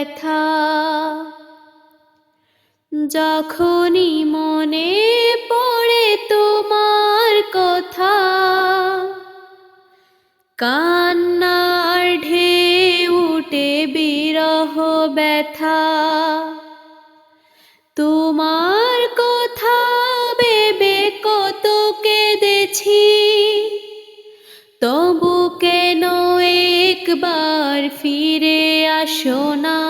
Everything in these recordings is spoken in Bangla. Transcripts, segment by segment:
ব্যথা। যখনই মনে পড়ে তোমার কথা, কান্নার ঢেউ উঠে বিরহ ব্যথা। তোমার কথা ভেবে কত কেঁদেছি, তবু কেন একবার ফিরে আসো না?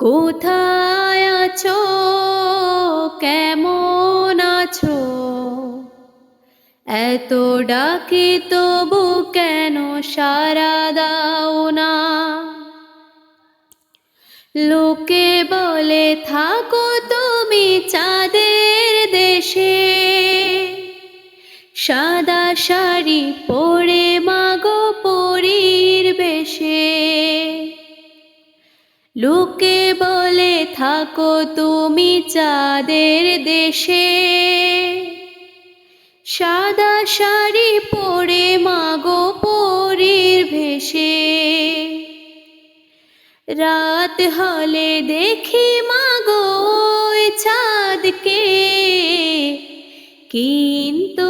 কোথায় আছো? কেমন আছো? এত ডাকি তবু কেন সারা দাও না? লোকে বলে, থাকো তুমি চাঁদের দেশে। সাদা শাড়ি পরে মাগো পরীর বেশে। লোকে বলে, থাকো তুমি চাঁদের দেশে। সাদা শাড়ি পরে মাগো পরীর ভেসে রাত হলে দেখি মাগো চাঁদকে, কিন্তু